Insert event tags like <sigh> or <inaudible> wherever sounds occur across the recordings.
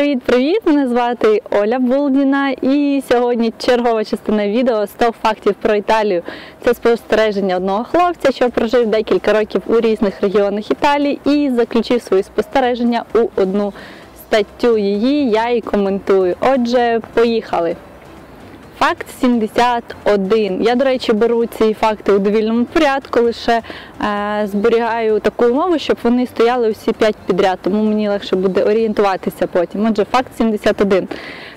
Привіт-привіт! Мене звати Оля Булдіна і сьогодні чергова частина відео 100 фактів про Італію. Це спостереження одного хлопця, що прожив декілька років у різних регіонах Італії і заключив свої спостереження у одну статтю. Її я і коментую. Отже, поїхали. Факт 71. Я, до речі, беру ці факти у довільному порядку, лише е, зберігаю таку умову, щоб вони стояли усі 5 підряд, тому мені легше буде орієнтуватися потім. Отже, факт 71.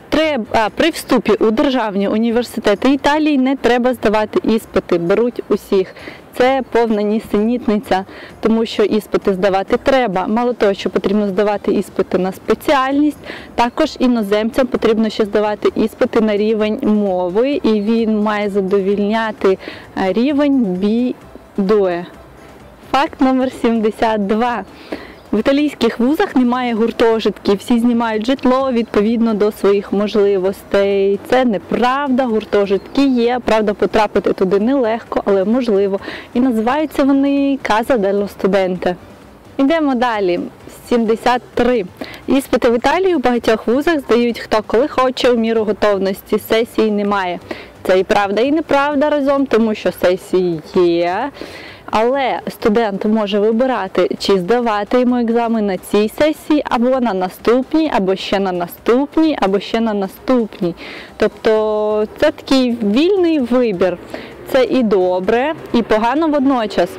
Треба, а, при вступі у державні університети Італії не треба здавати іспити, беруть усіх. Це повна нісенітниця, тому що іспити здавати треба. Мало того, що потрібно здавати іспити на спеціальність, також іноземцям потрібно ще здавати іспити на рівень мови, і він має задовільняти е, рівень B2. Факт номер 72. В італійських вузах немає гуртожитків, всі знімають житло відповідно до своїх можливостей. Це неправда, гуртожитки є. Правда, потрапити туди нелегко, але можливо. І називаються вони Casa dello Studente. Йдемо далі. 73. Іспити в Італії у багатьох вузах здають хто коли хоче у міру готовності. Сесії немає. Це і правда, і неправда разом, тому що сесії є. Але студент може вибирати, чи здавати йому екзамен на цій сесії, або на наступній, або ще на наступній, або ще на наступній. Тобто це такий вільний вибір. Це і добре, і погано водночас.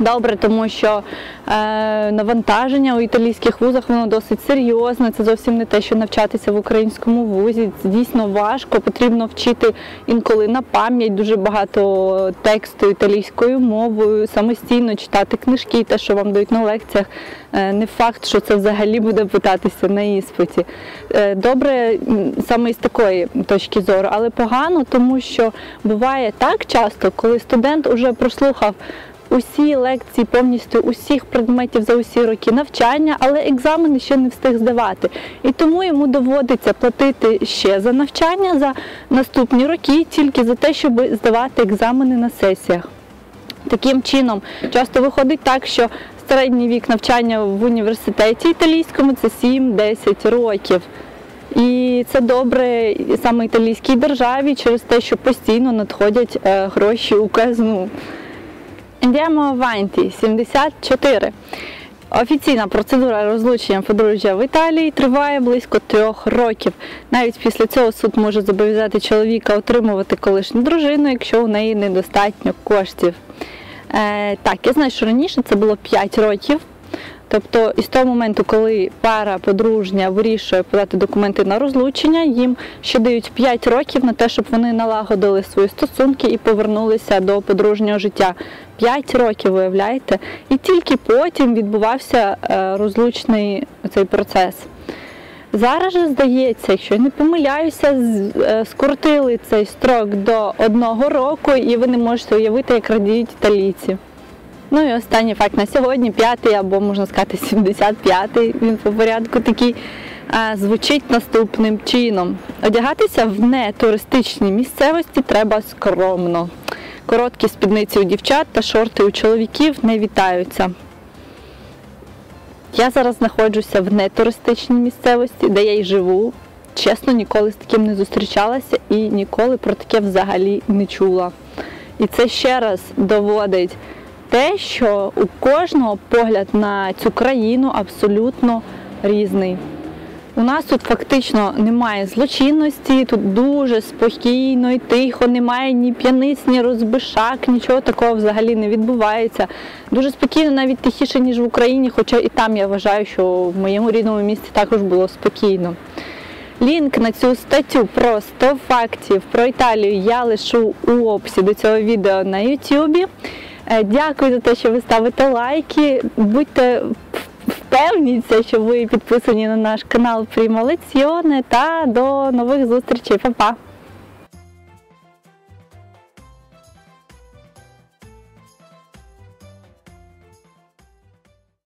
Добре, тому що е, навантаження у італійських вузах воно досить серйозне. Це зовсім не те, що навчатися в українському вузі. Дійсно важко. Потрібно вчити інколи на пам'ять дуже багато тексту італійською мовою, самостійно читати книжки, те, що вам дають на лекціях. Е, не факт, що це взагалі буде питатися на іспиті. Е, добре, саме з такої точки зору, але погано, тому що буває так часто, коли студент уже прослухав усі лекції повністю усіх предметів за усі роки навчання, але екзамени ще не встиг здавати. І тому йому доводиться платити ще за навчання за наступні роки, тільки за те, щоб здавати екзамени на сесіях. Таким чином, часто виходить так, що середній вік навчання в університеті італійському це 7-10 років. І це добре саме італійській державі через те, що постійно надходять е, гроші у казну. Йдемо аванті 74. Офіційна процедура розлучення подружжя в Італії триває близько трьох років. Навіть після цього суд може зобов'язати чоловіка отримувати колишню дружину, якщо у неї недостатньо коштів. Е, Так, я знаю, що раніше це було 5 років. Тобто, із того моменту, коли пара подружня вирішує подати документи на розлучення, їм ще дають 5 років на те, щоб вони налагодили свої стосунки і повернулися до подружнього життя. 5 років, виявляєте, і тільки потім відбувався е, розлучний цей процес. Зараз же здається, якщо я не помиляюся, е, скоротили цей строк до одного року, і ви не можете уявити, як радіють італійці. Ну і останній факт на сьогодні, п'ятий або можна сказати <laughs> 75-й, він по порядку такий звучить наступним чином. Одягатися в нетуристичній місцевості треба скромно. Короткі спідниці у дівчат та шорти у чоловіків не вітаються. Я зараз знаходжуся в нетуристичній місцевості, де я й живу. Чесно, ніколи з таким не зустрічалася і ніколи про таке взагалі не чула. І це ще раз доводить те, що у кожного погляд на цю країну абсолютно різний. У нас тут фактично немає злочинності, тут дуже спокійно і тихо, немає ні п'яниць, ні розбишак, нічого такого взагалі не відбувається. Дуже спокійно, навіть тихіше, ніж в Україні, хоча і там я вважаю, що в моєму рідному місті також було спокійно. Лінк на цю статтю про 100 фактів про Італію я лишу у описі до цього відео на YouTube. Е, дякую за те, що ви ставите лайки. Будьте впевніться, що ви підписані на наш канал Primo та до нових зустрічей. Па-па!